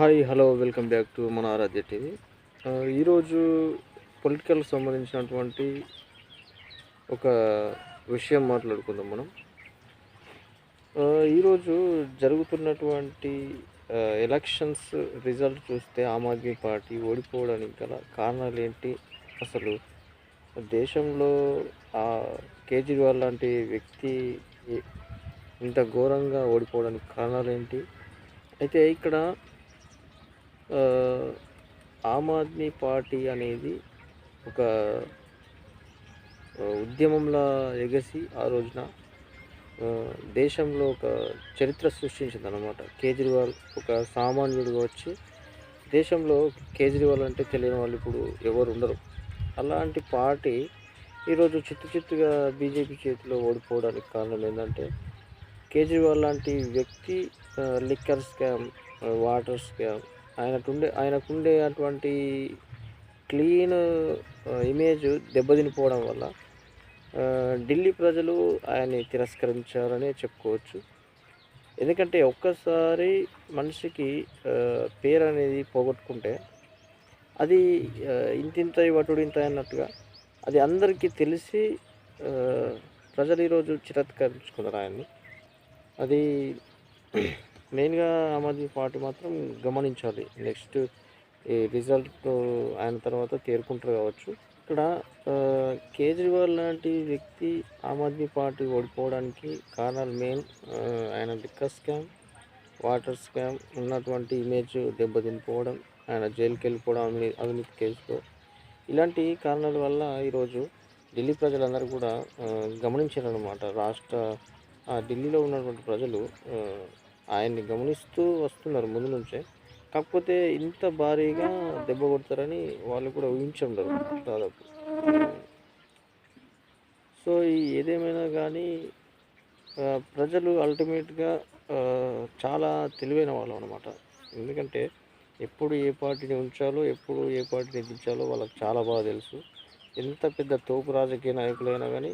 Hi hello welcome back to మన Aaradhya TV. ఈరోజు political సంబంధించినటువంటి ఒక విషయం మాట్లాడుకుందాం మనం. ఈరోజు జరుగుతున్నటువంటి ఎలక్షన్స్ రిజల్ట్ చూస్తే ఆమ్ ఆద్మీ పార్టీ ఓడిపోవడానికి గల కారణాలు ఏంటి అసలు దేశంలో ఆ కేజ్రీవాల్ లాంటి వ్యక్తి ఇంత ఘోరంగా ఓడిపోవడానికి కారణాలు ఏంటి అయితే ఇక్కడ ఆమ్ ఆద్మీ పార్టీ అనేది ఒక ఉద్యమంలా ఎగసి ఆ రోజున దేశంలో ఒక చరిత్ర సృష్టించింది అనమాట కేజ్రీవాల్ ఒక సామాన్యుడిగా వచ్చి దేశంలో కేజ్రీవాల్ అంటే తెలియని వాళ్ళు ఇప్పుడు ఎవరు ఉండరు. అలాంటి పార్టీ ఈరోజు చిత్తు చిత్తుగా బీజేపీ చేతిలో ఓడిపోవడానికి కారణం ఏంటంటే కేజ్రీవాల్ లాంటి వ్యక్తి లిక్కర్ స్కామ్ వాటర్ స్కామ్ ఆయనకుండే ఆయనకుండే అటువంటి క్లీన్ ఇమేజ్ దెబ్బతినిపోవడం వల్ల ఢిల్లీ ప్రజలు ఆయన్ని తిరస్కరించారనే చెప్పుకోవచ్చు. ఎందుకంటే ఒక్కసారి మనిషికి పేరు అనేది పోగొట్టుకుంటే అది ఆ, ఇంతింత వటుడింత అన్నట్టుగా అది అందరికీ తెలిసి ప్రజలు ఈరోజు చిరత్కరించుకున్నారు ఆయన్ని. అది మెయిన్గా ఆమ్ ఆద్మీ పార్టీ మాత్రం గమనించాలి. నెక్స్ట్ ఈ రిజల్ట్ అయిన తర్వాత తేరుకుంటారు కావచ్చు. ఇక్కడ కేజ్రీవాల్ లాంటి వ్యక్తి ఆమ్ ఆద్మీ పార్టీ ఓడిపోవడానికి కారణాలు మెయిన్ ఆయన లిక్కర్ స్కామ్ వాటర్ స్కామ్ ఉన్నటువంటి ఇమేజ్ దెబ్బతినిపోవడం ఆయన జైలుకి వెళ్ళిపోవడం అవినీ అవినీతి కేసులో. ఇలాంటి కారణాల వల్ల ఈరోజు ఢిల్లీ ప్రజలందరూ కూడా గమనించారనమాట రాష్ట్ర ఢిల్లీలో ఉన్నటువంటి ప్రజలు ఆయన్ని గమనిస్తూ వస్తున్నారు ముందు నుంచే. కాకపోతే ఇంత భారీగా దెబ్బ కొడతారని వాళ్ళు కూడా ఊహించుండరు దాదాపు. సో ఈ ఏదేమైనా కానీ ప్రజలు అల్టిమేట్గా చాలా తెలివైన వాళ్ళు అనమాట ఎందుకంటే ఎప్పుడు ఏ పార్టీని ఉంచాలో ఎప్పుడు ఏ పార్టీని దించాలో వాళ్ళకి చాలా బాగా తెలుసు. ఎంత పెద్ద తోపు రాజకీయ నాయకులైనా కానీ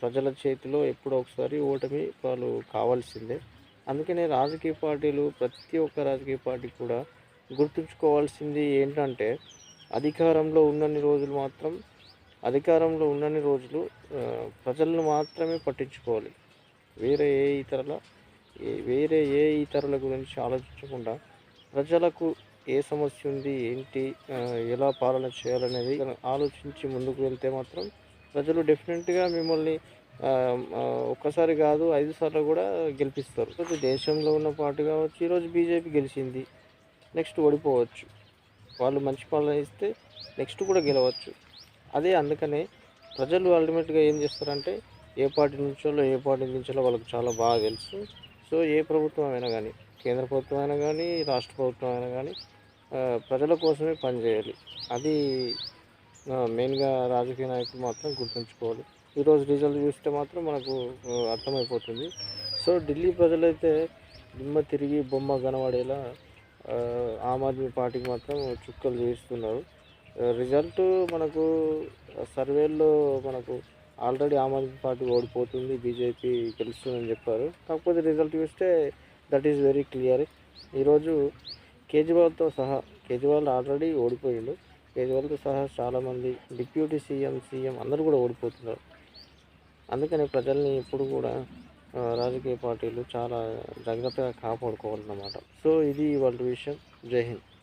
ప్రజల చేతిలో ఎప్పుడో ఒకసారి ఓటమి వాళ్ళు కావాల్సిందే. అందుకనే రాజకీయ పార్టీలు ప్రతి ఒక్క రాజకీయ పార్టీ కూడా గుర్తుంచుకోవాల్సింది ఏంటంటే అధికారంలో ఉన్నన్ని రోజులు మాత్రం అధికారంలో ఉన్నన్ని రోజులు ప్రజలను మాత్రమే పట్టించుకోవాలి. వేరే ఏ ఇతరుల వేరే ఏ ఇతరుల గురించి ఆలోచించకుండా ప్రజలకు ఏ సమస్య ఉంది ఏంటి ఎలా పాలన చేయాలనేది ఆలోచించి ముందుకు వెళ్తే మాత్రం ప్రజలు డెఫినెట్గా మిమ్మల్ని ఒక్కసారి కాదు ఐదు సార్లు కూడా గెలిపిస్తారు. ఈరోజు దేశంలో ఉన్న పార్టీ కావచ్చు ఈరోజు బీజేపీ గెలిచింది నెక్స్ట్ ఓడిపోవచ్చు. వాళ్ళు మంచి పాలన ఇస్తే నెక్స్ట్ కూడా గెలవచ్చు. అదే అందుకనే ప్రజలు అల్టిమేట్గా ఏం చేస్తారంటే ఏ పార్టీ నుంచో ఏ పార్టీ నుంచో వాళ్ళకి చాలా బాగా తెలుసు. సో ఏ ప్రభుత్వం అయినా కానీ కేంద్ర ప్రభుత్వం అయినా కానీ రాష్ట్ర ప్రభుత్వం అయినా కానీ ప్రజల కోసమే పనిచేయాలి. అది మెయిన్గా రాజకీయ నాయకులు మాత్రం గుర్తుంచుకోవాలి. ఈరోజు రిజల్ట్ చూస్తే మాత్రం మనకు అర్థమైపోతుంది. సో ఢిల్లీ ప్రజలైతే నిమ్మ తిరిగి బొమ్మ కనబడేలా ఆమ్ ఆద్మీ పార్టీకి మాత్రం చుక్కలు చేయిస్తున్నారు. రిజల్ట్ మనకు సర్వేల్లో మనకు ఆల్రెడీ ఆమ్ ఆద్మీ పార్టీ ఓడిపోతుంది బీజేపీ గెలుస్తుందని చెప్పారు. కాకపోతే రిజల్ట్ చూస్తే దట్ ఈస్ వెరీ క్లియర్. ఈరోజు కేజ్రీవాల్తో సహా కేజ్రీవాల్ ఆల్రెడీ ఓడిపోయిండు. కేజ్రీవాల్తో సహా చాలామంది డిప్యూటీ సీఎం సీఎం అందరూ కూడా ఓడిపోతున్నారు. అందుకని ప్రజల్ని ఎప్పుడు కూడా రాజకీయ పార్టీలు చాలా జాగ్రత్తగా కాపాడుకోవాలన్నమాట. సో ఇది వాళ్ళ విషయం. జై హింద్.